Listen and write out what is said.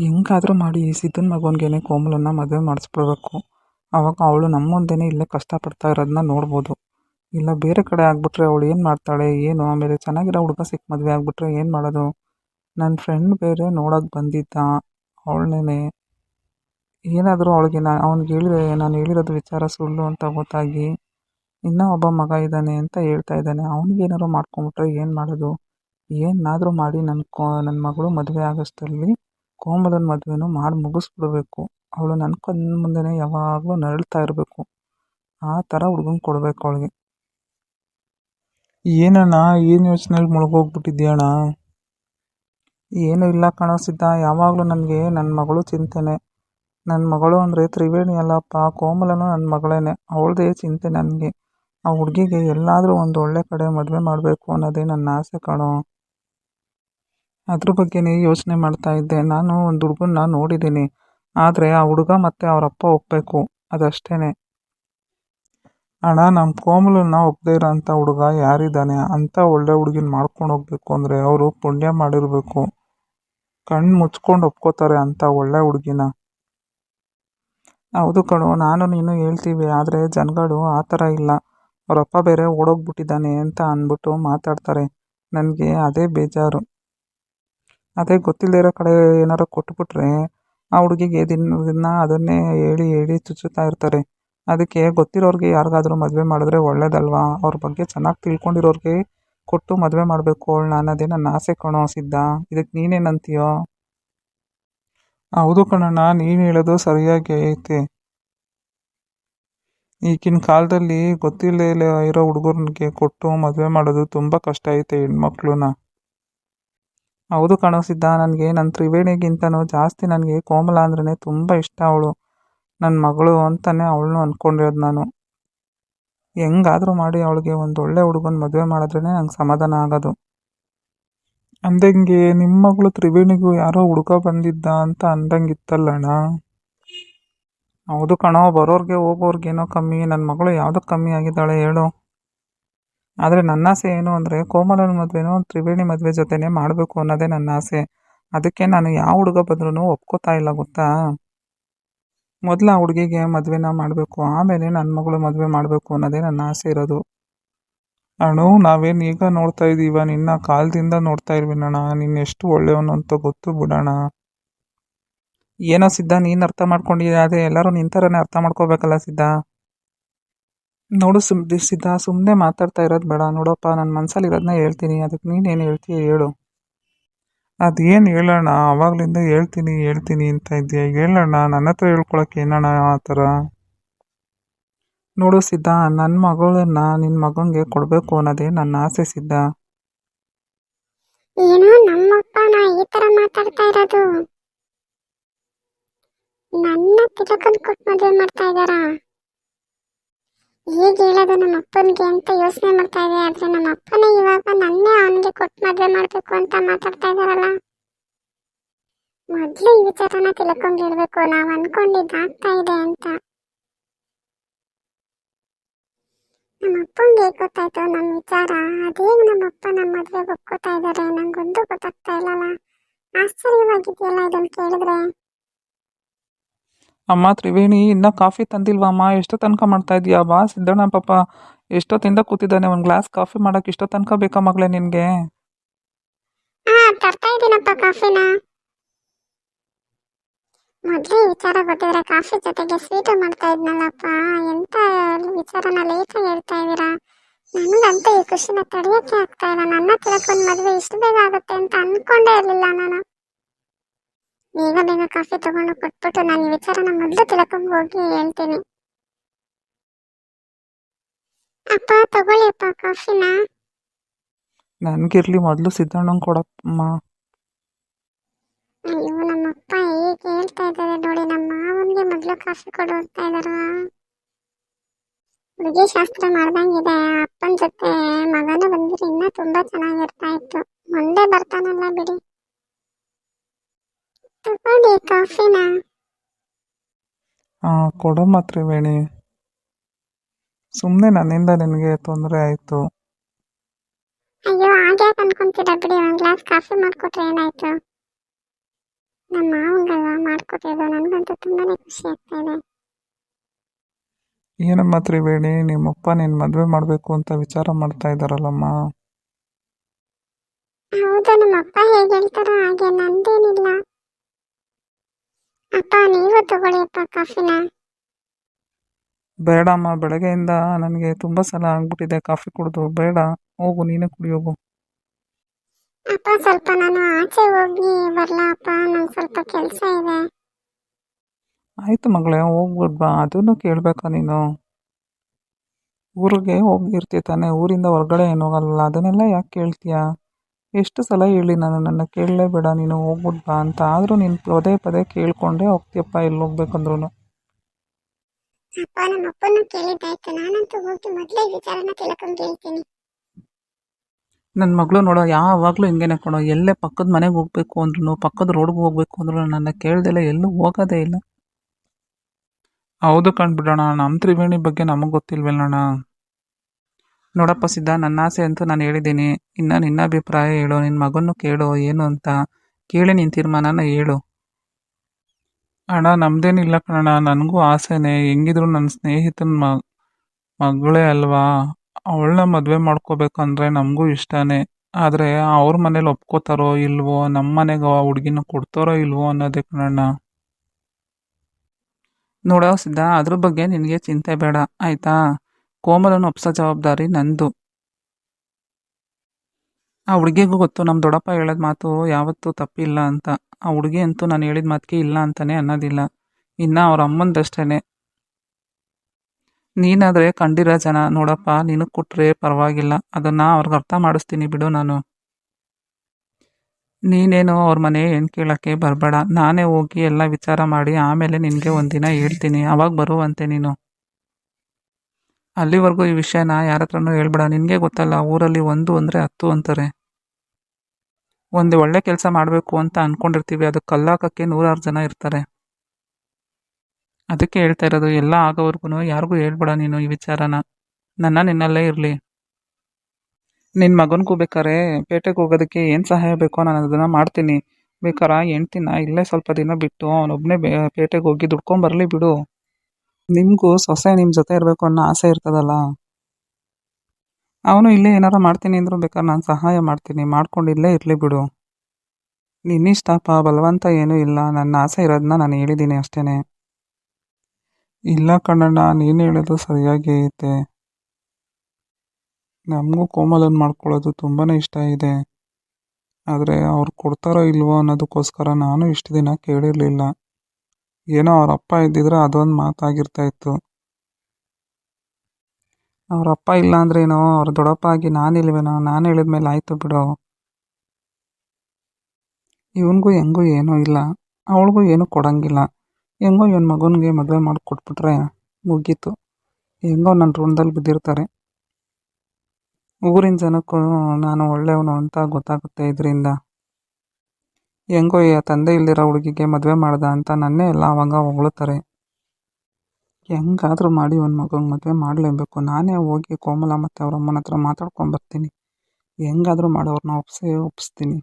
ಹೆಂಗಾದ್ರೂ ಮಾಡಿ ಈ ಸಿದ್ದನ ಮಗನಿಗೇನೆ ಕೋಮಲನ್ನ ಮದುವೆ ಮಾಡಿಸ್ಬಿಡ್ಬೇಕು. ಆವಾಗ ಅವಳು ನಮ್ಮ ಮುಂದೆನೇ ಇಲ್ಲೇ ಕಷ್ಟಪಡ್ತಾ ಇರೋದನ್ನ ನೋಡ್ಬೋದು. ಇಲ್ಲ ಬೇರೆ ಕಡೆ ಆಗ್ಬಿಟ್ರೆ ಅವಳು ಏನು ಮಾಡ್ತಾಳೆ, ಏನು? ಆಮೇಲೆ ಚೆನ್ನಾಗಿರೋ ಹುಡುಗ ಸಿಕ್ಕ ಮದುವೆ ಆಗಿಬಿಟ್ರೆ ಏನು ಮಾಡೋದು? ನನ್ನ ಫ್ರೆಂಡ್ ಬೇರೆ ನೋಡೋಕೆ ಬಂದಿದ್ದ. ಅವಳನ್ನೇ ಏನಾದರೂ ಅವಳಿಗೆ ನಾ ಅವ್ನಿಗೆ ಹೇಳಿದ್ರೆ, ನಾನು ಹೇಳಿರೋದು ವಿಚಾರ ಸುಳ್ಳು ಅಂತ ಗೊತ್ತಾಗಿ ಇನ್ನೂ ಒಬ್ಬ ಮಗ ಇದ್ದಾನೆ ಅಂತ ಹೇಳ್ತಾ ಇದ್ದಾನೆ. ಅವ್ನಿಗೇನಾದ್ರು ಮಾಡ್ಕೊಂಬಿಟ್ರೆ ಏನು ಮಾಡೋದು? ಏನಾದರೂ ಮಾಡಿ ನನ್ನ ಕೋ ನನ್ನ ಮಗಳು ಮದುವೆ ಆಗೋಷ್ಟರಲ್ಲಿ ಕೋಮಲನ ಮದುವೆನೂ ಮಾಡಿ ಮುಗಿಸ್ಬಿಡ್ಬೇಕು. ಅವಳು ನನ್ನ ಕಣ್ಣು ಮುಂದೆನೇ ಯಾವಾಗಲೂ ನರಳ್ತಾ ಇರಬೇಕು. ಆ ಥರ ಹುಡ್ಗನ ಕೊಡಬೇಕು ಅವಳಿಗೆ. ಏನಣ್ಣ, ಏನು ಯೋಚನೆಯಲ್ಲಿ ಮುಳುಗೋಗ್ಬಿಟ್ಟಿದ್ಯಣ್ಣ? ಏನು ಇಲ್ಲ ಕಣೋ ಸಿದ್ಧ, ಯಾವಾಗಲೂ ನನಗೆ ನನ್ನ ಮಗಳು ಚಿಂತೆನೆ. ನನ್ನ ಮಗಳು ಅಂದರೆ ತ್ರಿವೇಣಿ ಅಲ್ಲಪ್ಪ, ಕೋಮಲನು ನನ್ನ ಮಗಳೇನೆ. ಅವಳದೇ ಚಿಂತೆ ನನಗೆ. ಆ ಹುಡುಗಿಗೆ ಎಲ್ಲಾದರೂ ಒಂದು ಒಳ್ಳೆ ಕಡೆ ಮದುವೆ ಮಾಡಬೇಕು ಅನ್ನೋದೇ ನನ್ನ ಆಸೆ ಕಣೋ. ಅದ್ರ ಬಗ್ಗೆನೇ ಯೋಚನೆ ಮಾಡ್ತಾ ಇದ್ದೆ. ನಾನು ಒಂದು ಹುಡುಗನ್ನ ನೋಡಿದ್ದೀನಿ ಆದರೆ ಆ ಹುಡುಗ ಮತ್ತು ಅವರಪ್ಪ ಒಪ್ಪಬೇಕು ಅದಷ್ಟೇ ಅಣ್ಣ ನಮ್ಮ ಕೋಮಲನ್ನ ಒಪ್ಪದೇ ಇರೋಂಥ ಹುಡುಗ ಯಾರಿದ್ದಾನೆ? ಅಂಥ ಒಳ್ಳೆ ಹುಡುಗಿನ ಮಾಡ್ಕೊಂಡು ಹೋಗ್ಬೇಕು ಅಂದರೆ ಅವರು ಪುಣ್ಯ ಮಾಡಿರಬೇಕು. ಕಣ್ಣು ಮುಚ್ಕೊಂಡು ಒಪ್ಕೋತಾರೆ ಅಂಥ ಒಳ್ಳೆ ಹುಡುಗಿನ. ಹೌದು ಕಣು, ನಾನು ನೀನು ಹೇಳ್ತೀವಿ, ಆದರೆ ಜನಗಳು ಆ ಥರ ಇಲ್ಲ. ಅವರಪ್ಪ ಬೇರೆ ಓಡೋಗ್ಬಿಟ್ಟಿದ್ದಾನೆ ಅಂತ ಅಂದ್ಬಿಟ್ಟು ಮಾತಾಡ್ತಾರೆ. ನನಗೆ ಅದೇ ಬೇಜಾರು. ಅದೇ ಗೊತ್ತಿಲ್ಲದೆ ಇರೋ ಕಡೆ ಏನಾರು ಕೊಟ್ಬಿಟ್ರೆ ಆ ಹುಡುಗಿಗೆ ದಿನ ದಿನ ಅದನ್ನೇ ಹೇಳಿ ಹೇಳಿ ಚುಚ್ಚುತ್ತಾ ಇರ್ತಾರೆ. ಅದಕ್ಕೆ ಗೊತ್ತಿರೋರಿಗೆ ಯಾರಿಗಾದ್ರೂ ಮದುವೆ ಮಾಡಿದ್ರೆ ಒಳ್ಳೇದಲ್ವಾ? ಅವ್ರ ಬಗ್ಗೆ ಚೆನ್ನಾಗಿ ತಿಳ್ಕೊಂಡಿರೋರಿಗೆ ಕೊಟ್ಟು ಮದುವೆ ಮಾಡಬೇಕು ಅವಳನ್ನ ಅನ್ನೋದೇ ನನ್ನ ಆಸೆ ಕಣೋ ಸಿದ್ಧ ಇದಕ್ಕೆ ನೀನೇನಂತೀಯೋ? ಹೌದು ಕಣಣ್ಣ, ನೀನು ಹೇಳೋದು ಸರಿಯಾಗಿ ಐತೆ. ಈಗಿನ ಕಾಲದಲ್ಲಿ ಗೊತ್ತಿಲ್ಲದೆ ಇರೋ ಹುಡುಗರಿಗೆ ಕೊಟ್ಟು ಮದುವೆ ಮಾಡೋದು ತುಂಬ ಕಷ್ಟ ಐತೆ ಹೆಣ್ಮಕ್ಳನ್ನ ಹೌದು ಕಣೋ ಸಿದ್ಧ, ನನಗೆ ನನ್ನ ತ್ರಿವೇಣಿಗಿಂತನೂ ಜಾಸ್ತಿ ನನಗೆ ಕೋಮಲ ಅಂದ್ರೇ ತುಂಬ ಇಷ್ಟ ಅವಳು. ನನ್ನ ಮಗಳು ಅಂತಲೇ ಅವಳನ್ನೂ ಅಂದ್ಕೊಂಡಿರೋದು ನಾನು. ಹೆಂಗಾದರೂ ಮಾಡಿ ಅವಳಿಗೆ ಒಂದು ಒಳ್ಳೆ ಹುಡುಗನ ಮದುವೆ ಮಾಡಿದ್ರೇ ನಂಗೆ ಸಮಾಧಾನ ಆಗೋದು. ಅಂದಂಗೆ ನಿಮ್ಮ ಮಗಳು ತ್ರಿವೇಣಿಗೂ ಯಾರೋ ಹುಡುಗ ಬಂದಿದ್ದ ಅಂತ ಅಂದಂಗಿತ್ತಲ್ಲಣ್ಣ ಹೌದು ಕಣೋ, ಬರೋರ್ಗೆ ಹೋಗೋರ್ಗೇನೋ ಕಮ್ಮಿ ನನ್ನ ಮಗಳು ಯಾವುದಕ್ಕೆ ಕಮ್ಮಿ ಆಗಿದ್ದಾಳೆ ಹೇಳು. ಆದರೆ ನನ್ನ ಆಸೆ ಏನು ಅಂದರೆ ಕೋಮಲನ ಮದುವೆನೂ ತ್ರಿವೇಣಿ ಮದುವೆ ಜೊತೆನೇ ಮಾಡಬೇಕು ಅನ್ನೋದೇ ನನ್ನ ಆಸೆ. ಅದಕ್ಕೆ ನಾನು ಯಾವ ಹುಡುಗ ಬಂದ್ರೂ ಒಪ್ಕೋತಾ ಇಲ್ಲ, ಗೊತ್ತಾ? ಮೊದಲು ಆ ಹುಡುಗಿಗೆ ಮದುವೆನ ಮಾಡಬೇಕು, ಆಮೇಲೆ ನನ್ನ ಮಗಳು ಮದುವೆ ಮಾಡಬೇಕು ಅನ್ನೋದೇ ನನ್ನ ಆಸೆ ಇರೋದು. ಅಣು ನಾವೇನು ಈಗ ನೋಡ್ತಾ ಇದ್ದೀವ ನಿನ್ನ ಕಾಲದಿಂದ ನೋಡ್ತಾ ಇರ್ವಿನಣ್ಣ ನೀನು ಎಷ್ಟು ಒಳ್ಳೆಯವನು ಅಂತ ಗೊತ್ತು ಬಿಡೋಣ. ಏನೋ ಸಿದ್ಧ, ನೀನು ಅರ್ಥ ಮಾಡ್ಕೊಂಡಿದ್ದೆ ಅದೇ ಎಲ್ಲರೂ ನಿನ್ನ ಥರನೇ ಅರ್ಥ ಮಾಡ್ಕೋಬೇಕಲ್ಲ ಸಿದ್ಧ? ನೋಡು ಸುಮ್ ಸಿದ್ಧ ಸುಮ್ಮನೆ ಮಾತಾಡ್ತಾ ಇರೋದು ಬೇಡ. ನೋಡಪ್ಪ ನನ್ನ ಮನಸ್ಸಲ್ಲಿ ಇರೋದನ್ನ ಹೇಳ್ತೀನಿ. ಅದಕ್ಕೆ ನೀನೇನು ಹೇಳ್ತೀಯ ಹೇಳು. ಅದೇನು ಹೇಳೋಣ ಆವಾಗಲಿಂದ ಹೇಳ್ತೀನಿ ಹೇಳ್ತೀನಿ ಅಂತ ಇದೆಯಾ ಹೇಳೋಣ ನನ್ನ ಹತ್ರ ಹೇಳ್ಕೊಳಕ್ಕೆ ಏನಣ್ಣ ಆ ಥರ ನೋಡು ಸಿದ್ಧ ನನ್ನ ಮಗಳನ್ನ ನಿನ್ನ ಮಗನಿಗೆ ಕೊಡಬೇಕು ಅನ್ನೋದೇ ನನ್ನ ಆಸೆ ಸಿದ್ಧ. ಏನೋ ನಮ್ಮಪ್ಪನ ಈ ತರ ಮಾತಾಡ್ತಾ ಇರೋದು. ನನ್ನ ತಿಲಕನ್ ಕೊಟ್ಟು ಮದುವೆ ಮಾಡ್ತಾ ಇದ್ದಾರಾ? ಹೇಗೆ ಹೇಳೋದು ನಮ್ಮ ಅಪ್ಪನಿಗೆ ಅಂತ ಯೋಚನೆ ಮಾಡ್ತಾ ಇದೆ ಆದ್ರೆ ನಮ್ಮ ಅಪ್ಪನೇ ಇವಾಗ ನನ್ನೇ ಅವನಿಗೆ ಕೊಟ್ಟು ಮದುವೆ ಮಾಡ್ಬೇಕು ಅಂತ ಮಾತಾಡ್ತಾ ಇದಾರಲ್ಲ ಮೊದ್ಲು ಈ ವಿಚಾರನ ತಿಳ್ಕೊಂಡಿರ್ಬೇಕು ನಾವು ನಾವ್ ಅನ್ಕೊಂಡಿದ್ದು ಆಗ್ತಾ ಇದೆ ಅಂತ. ನಮ್ಮ ಅಪ್ಪಂಗೆ ಗೊತ್ತಾಯ್ತು? ನಮ್ಮ ವಿಚಾರ ಅದೇ ನಮ್ಮ ಅಪ್ಪ ನಮ್ಮ ಮದ್ವೆಗೆ ಒಪ್ಕೋತಾ ಇದಾರೆ, ನಂಗೊಂದು ಗೊತ್ತಾಗ್ತಾ ಇಲ್ಲಲ್ಲ. ಆಶ್ಚರ್ಯವಾಗಿದೆಯಲ್ಲ ಇದನ್ನ ಕೇಳಿದ್ರೆ? ಅಮ್ಮ ತ್ರಿವೇಣಿ, ಇನ್ನೂ ಕಾಫಿ ತಂದಿಲ್ವಾ ಅಮ್ಮ ಎಷ್ಟೋ ತನಕ ಮಾಡ್ತಾ ಇದೀಯಾ ಬಾ, ಸಿದ್ದಣ್ಣ ಪಾಪ. ಎಷ್ಟೊತ್ತಿಂದ ಕೂತಿದ್ದಾನೆ ಒಂದು ಗ್ಲಾಸ್ ಕಾಫಿ ಮಾಡೋಕೆ? ಇಷ್ಟೋ ತನಕ ಬೇಕಾ ಮಗಳೇ ನಿನಗೆ? ತರ್ತಾ ಇದ್ದೀನಪ್ಪ ಕಾಫಿನ. ಮೊದ್ಲೇ ವಿಚಾರ ಗೊತ್ತಿದ್ರೆ ಕಾಫಿ ಜೊತೆಗೆ ಸ್ವೀಟು ಮಾಡ್ತಾ ಇದ್ನಲ್ಲಪ್ಪ. ಎಂತ ವಿಚಾರನ ಲೇಟಾಗಿ ಹೇಳ್ತಾ ಇದ್ದೀರಾ? ನನಗಂತೂ ಈ ಖುಷಿನ ತಡೆಯಕ್ಕೆ ಆಗ್ತಾ ಇಲ್ಲ. ನನ್ನ ತಿಳ್ಕೊಂಡ್ ಮದ್ವೆ ಇಷ್ಟು ಬೇಗ ಆಗುತ್ತೆ ಅಂತ ಅನ್ಕೊಂಡೇ ಇರ್ಲಿಲ್ಲ ನಾನು. ಬೇಗ ಬೇಗ ಕಾಫಿ ತಗೊಂಡು ಕೊಟ್ಬಿಟ್ಟು ನಾನು ಈ ವಿಚಾರನ ಮೊದಲು ತಿಳ್ಕೊಂಡು ಹೋಗಿ ಹೇಳ್ತೀನಿ. ಅಪ್ಪ ತಗೊಳ್ಳಿ ಅಪ್ಪ ಕಾಫಿನ. ನನಗಿರ್ಲಿ ಮೊದಲು ಸಿದ್ದಣ್ಣಂಗೆ ಕೊಡಮ್ಮ ಅಯ್ಯೋ ನಮ್ಮಪ್ಪ ಹೇಗೆ ಹೇಳ್ತಾ ಇದ್ದಾರೆ ನೋಡಿ ನಮ್ಮ ಮಾವನಿಗೆ ಮೊದಲು ಕಾಫಿ ಕೊಡು ಅಂತ ಇದಾರ ಹುಡುಗಿ ಶಾಸ್ತ್ರ ಮಾಡ್ದಂಗಿದೆ ಅಪ್ಪನ ಜೊತೆ ಮಗನ ಬಂದಿರಿ ಇನ್ನೂ ತುಂಬಾ ಚೆನ್ನಾಗಿರ್ತಾ ಇತ್ತು. ಮುಂದೆ ಬರ್ತಾನಲ್ಲ ಬಿಡಿ. ತಗೊಳ್ಳಿ ಕಾಫಿನ. ಕೊಡಮ್ಮ ತ್ರಿವೇಣಿ ಸುಮ್ಮನೆ ನನ್ನಿಂದ ನಿನಗೆ ತೊಂದರೆ ಆಯ್ತು. ಅಯ್ಯೋ ಆಗ್ಯಾಕ ಅನ್ಕೊಂತೀರ ಬಿಡಿ ಒಂದು ಗ್ಲಾಸ್ ಕಾಫಿ ಮಾಡ್ಕೊಟ್ರೆ ಏನಾಯ್ತು? ನಮ್ಮ ಮಾವಂಗ ಮಾಡ್ಕೊತಿದ್ದು ನನಗಂತೂ ತುಂಬಾನೇ ಖುಷಿ ಆಗ್ತಾ ಇದೆ. ಏನಮ್ಮ ತ್ರಿವೇಣಿ ನಿಮ್ಮಪ್ಪ ನೀನು ಮದುವೆ ಮಾಡಬೇಕು ಅಂತ ವಿಚಾರ ಮಾಡ್ತಾ ಇದ್ದಾರಲ್ಲಮ್ಮ. ಹೌದು ನಮ್ಮ ಅಪ್ಪ ಹೇಗೆ ಹೇಳ್ತಾರೋ ಹಾಗೆ ನಂದೇನಿಲ್ಲ. ಅಪ್ಪ ನೀವು ಕಾಫಿನ. ಬೇಡಮ್ಮ ಬೆಳಗ್ಗೆಯಿಂದ ನನಗೆ ತುಂಬ ಸಲ ಆಗ್ಬಿಟ್ಟಿದೆ. ಕಾಫಿ ಕುಡಿದು ಬೇಡ. ಹೋಗು ನೀನೇ ಕುಡಿ ಹೋಗು ಅಪ್ಪ ಸ್ವಲ್ಪ ನಾನು ಆಚೆ ಹೋಗಿ ಬರಲಾ ಅಪ್ಪ. ನಂಗೆ ಸ್ವಲ್ಪ ಕೆಲಸ ಇದೆ. ಆಯಿತು ಮಗಳೇ ಹೋಗ್ಬಿಡ್ಬಾ. ಅದನ್ನು ಕೇಳಬೇಕಾ ನೀನು? ಊರಿಗೆ ಹೋಗಿರ್ತೀಯ ತಾನೇ? ಊರಿಂದ ಹೊರಗಡೆ ಏನು ಹೋಗಲ್ಲ. ಅದನ್ನೆಲ್ಲ ಯಾಕೆ ಕೇಳ್ತೀಯಾ? ಎಷ್ಟು ಸಲ ಹೇಳಿ ನಾನು ನನ್ನ ಕೇಳಲೇಬೇಡ ನೀನು ಹೋಗ್ಬಿಟ್ ಬಾ ಅಂತ. ಆದರೂ ನೀನು ಪದೇ ಪದೇ ಕೇಳ್ಕೊಂಡೇ ಹೋಗ್ತೀಯಪ್ಪ ಎಲ್ಲಿ ಹೋಗ್ಬೇಕಂದ್ರೂ ಅಪ್ಪ ನಮ್ಮ ಅಪ್ಪನ ಕೇಳಿದ್ದಾಯ್ತು ನಾನಂತೂ ಹೋಗಿ ಮೊದಲೇ ವಿಚಾರನ ತಿಳ್ಕೊಂಡು ಹೇಳ್ತೀನಿ. ನನ್ನ ಮಗಳು ನೋಡೋ ಯಾವಾಗಲೂ ಹಿಂಗೇನೆ ಕೊಡೋ ಎಲ್ಲೇ ಪಕ್ಕದ ಮನೆಗೆ ಹೋಗ್ಬೇಕು ಅಂದ್ರೂ ಪಕ್ಕದ ರೋಡ್ಗೆ ಹೋಗ್ಬೇಕು ಅಂದ್ರೂ ನನ್ನ ಕೇಳ್ದೆಲ್ಲ ಎಲ್ಲೂ ಹೋಗೋದೇ ಇಲ್ಲ. ಹೌದು ಕಂಡ್ಬಿಡೋಣ ನಮ್ಮ ತ್ರಿವೇಣಿ ಬಗ್ಗೆ ನಮಗೆ ಗೊತ್ತಿಲ್ವಲ್ಲಣ್ಣ ನೋಡಪ್ಪ ಸಿದ್ಧ, ನನ್ನ ಆಸೆ ಅಂತೂ ನಾನು ಹೇಳಿದ್ದೀನಿ. ಇನ್ನು ನಿನ್ನ ಅಭಿಪ್ರಾಯ ಹೇಳು, ನಿನ್ನ ಮಗನ್ನು ಕೇಳು, ಏನು ಅಂತ ಕೇಳಿ ನಿನ್ನ ತೀರ್ಮಾನನ ಹೇಳು. ಅಣ್ಣ, ನಮ್ದೇನಿಲ್ಲ ಕಣಣ್ಣ, ನನಗೂ ಆಸೆನೇ. ಹೆಂಗಿದ್ರು ನನ್ನ ಸ್ನೇಹಿತನ ಮ, ಮಗಳೇ ಅಲ್ವಾ? ಅವಳನ್ನ ಮದುವೆ ಮಾಡ್ಕೋಬೇಕಂದ್ರೆ ನಮಗೂ ಇಷ್ಟನೇ. ಆದರೆ ಅವ್ರ ಮನೇಲಿ ಒಪ್ಕೋತಾರೋ ಇಲ್ವೋ? ನಮ್ಮ ಮನೆಗೆ ಆ ಹುಡುಗಿನ ಕೊಡ್ತಾರೋ ಇಲ್ವೋ ಅನ್ನೋದೇ ಕಣಣ್ಣ. ನೋಡೋ ಸಿದ್ಧ, ಅದ್ರ ಬಗ್ಗೆ ನಿನಗೆ ಚಿಂತೆ ಬೇಡ, ಆಯಿತಾ? ಕೋಮಲನ ಒಪ್ಸೋ ಜವಾಬ್ದಾರಿ ನಂದು. ಆ ಹುಡುಗಿಗೂ ಗೊತ್ತು ನಮ್ಮ ದೊಡ್ಡಪ್ಪ ಹೇಳೋದು ಮಾತು ಯಾವತ್ತೂ ತಪ್ಪಿಲ್ಲ ಅಂತ. ಆ ಹುಡುಗಿ ಅಂತೂ ನಾನು ಹೇಳಿದ ಮಾತಿಗೆ ಇಲ್ಲ ಅಂತಾನೆ ಅನ್ನೋದಿಲ್ಲ. ಇನ್ನು ಅವ್ರ ಅಮ್ಮಂದಷ್ಟೇ ನೀನಾದರೆ ಕಂಡಿರೋ ಜನ, ನೋಡಪ್ಪ, ನಿನಗೆ ಕೊಟ್ಟರೆ ಪರವಾಗಿಲ್ಲ. ಅದನ್ನು ಅವ್ರಿಗೆ ಅರ್ಥ ಮಾಡಿಸ್ತೀನಿ ಬಿಡು ನಾನು. ನೀನೇನು ಅವ್ರ ಮನೆ ಏನು ಕೇಳೋಕ್ಕೆ ಬರಬೇಡ. ನಾನೇ ಹೋಗಿ ಎಲ್ಲ ವಿಚಾರ ಮಾಡಿ ಆಮೇಲೆ ನಿನಗೆ ಒಂದಿನ ಹೇಳ್ತೀನಿ. ಅವಾಗ ಬರುವಂತೆ ನೀನು. ಅಲ್ಲಿವರೆಗೂ ಈ ವಿಷಯನ ಯಾರ ಹತ್ರನೂ ಹೇಳ್ಬೇಡ. ನಿನಗೆ ಗೊತ್ತಲ್ಲ, ಊರಲ್ಲಿ ಒಂದು ಅಂದರೆ ಹತ್ತು ಅಂತಾರೆ. ಒಂದು ಒಳ್ಳೆ ಕೆಲಸ ಮಾಡಬೇಕು ಅಂತ ಅಂದ್ಕೊಂಡಿರ್ತೀವಿ ಅದು ಕಲ್ಲಾಕಕ್ಕೆ ನೂರಾರು ಜನ ಇರ್ತಾರೆ. ಅದಕ್ಕೆ ಹೇಳ್ತಾ ಇರೋದು, ಎಲ್ಲ ಆಗೋವರೆಗೂ ಯಾರಿಗೂ ಹೇಳ್ಬೇಡ ನೀನು ಈ ವಿಚಾರನ. ನನ್ನ ನಿನ್ನಲ್ಲೇ ಇರಲಿ. ನಿನ್ನ ಮಗನಿಗೂ ಬೇಕಾರೆ ಪೇಟೆಗೆ ಹೋಗೋದಕ್ಕೆ ಏನು ಸಹಾಯ ಬೇಕೋ ನಾನು ಅದನ್ನು ಮಾಡ್ತೀನಿ. ಬೇಕಾರ ಹೆಂಡ್ತಿನ ಇಲ್ಲೇ ಸ್ವಲ್ಪ ದಿನ ಬಿಟ್ಟು ಅವನೊಬ್ಬನೇ ಬೇ ಪೇಟೆಗೆ ಹೋಗಿ ದುಡ್ಕೊಂಬರಲಿ ಬಿಡು. ನಿಮಗೂ ಸೊಸೆ ನಿಮ್ಮ ಜೊತೆ ಇರಬೇಕು ಅನ್ನೋ ಆಸೆ ಇರ್ತದಲ್ಲ? ಅವನು ಇಲ್ಲೇ ಏನಾರ ಮಾಡ್ತೀನಿ ಅಂದರೂ ಬೇಕಾದ್ರೆ ನಾನು ಸಹಾಯ ಮಾಡ್ತೀನಿ. ಮಾಡ್ಕೊಂಡು ಇಲ್ಲೇ ಇರಲಿ ಬಿಡು. ನಿನ್ನಿಷ್ಟಪ್ಪ ಬಲವಂತ ಏನೂ ಇಲ್ಲ. ನನ್ನ ಆಸೆ ಇರೋದನ್ನ ನಾನು ಹೇಳಿದ್ದೀನಿ ಅಷ್ಟೇ ಇಲ್ಲ ಕಣ್ಣಣ್ಣ, ನೀನು ಹೇಳೋದು ಸರಿಯಾಗಿ ಐತೆ. ನಮಗೂ ಕೋಮಲನ್ ಮಾಡ್ಕೊಳ್ಳೋದು ತುಂಬಾ ಇಷ್ಟ ಇದೆ. ಆದರೆ ಅವ್ರು ಕೊಡ್ತಾರೋ ಇಲ್ವೋ ಅನ್ನೋದಕ್ಕೋಸ್ಕರ ನಾನು ಇಷ್ಟು ದಿನ ಕೇಳಿರಲಿಲ್ಲ. ಏನೋ ಅವ್ರ ಅಪ್ಪ ಇದ್ದಿದ್ರೆ ಅದೊಂದು ಮಾತಾಗಿರ್ತಾ ಇತ್ತು. ಅವ್ರ ಅಪ್ಪ ಇಲ್ಲ ಏನೋ, ಅವ್ರ ದೊಡ್ಡಪ್ಪ ಆಗಿ ನಾನಿಲ್ವೇನೋ ನಾನು ಹೇಳಿದ್ಮೇಲೆ ಆಯಿತು ಬಿಡು. ಇವನಿಗೂ ಹೆಂಗೂ ಏನೂ ಇಲ್ಲ. ಅವಳಿಗೂ ಏನೂ ಕೊಡಂಗಿಲ್ಲ. ಹೆಂಗೋ ಇವನ್ ಮಗನಿಗೆ ಮದುವೆ ಮಾಡಿ ಕೊಟ್ಬಿಟ್ರೆ ಮುಗೀತು. ಹೆಂಗೋ ನನ್ನ ಋಣದಲ್ಲಿ ಬಿದ್ದಿರ್ತಾರೆ. ಊರಿನ ಜನಕ್ಕೂ ನಾನು ಒಳ್ಳೆಯವನು ಅಂತ ಗೊತ್ತಾಗುತ್ತೆ ಇದರಿಂದ. ಹೆಂಗೋ ತಂದೆ ಇಲ್ದಿರೋ ಹುಡುಗಿಗೆ ಮದುವೆ ಮಾಡ್ದ ಅಂತ ನನ್ನೇ ಎಲ್ಲ ಅವಾಗ ಹೊಗಳುತ್ತಾರೆ ಹೆಂಗಾದರೂ ಮಾಡಿ ಒಂದು ಮಗಂಗೆ ಮದುವೆ ಮಾಡಲೇಬೇಕು. ನಾನೇ ಹೋಗಿ ಕೋಮಲ ಮತ್ತು ಅವ್ರ ಅಮ್ಮನ ಹತ್ರ ಮಾತಾಡ್ಕೊಂಡು ಬರ್ತೀನಿ. ಮಾಡಿ ಅವ್ರನ್ನ ಒಪ್ಸಿ ಒಪ್ಪಿಸ್ತೀನಿ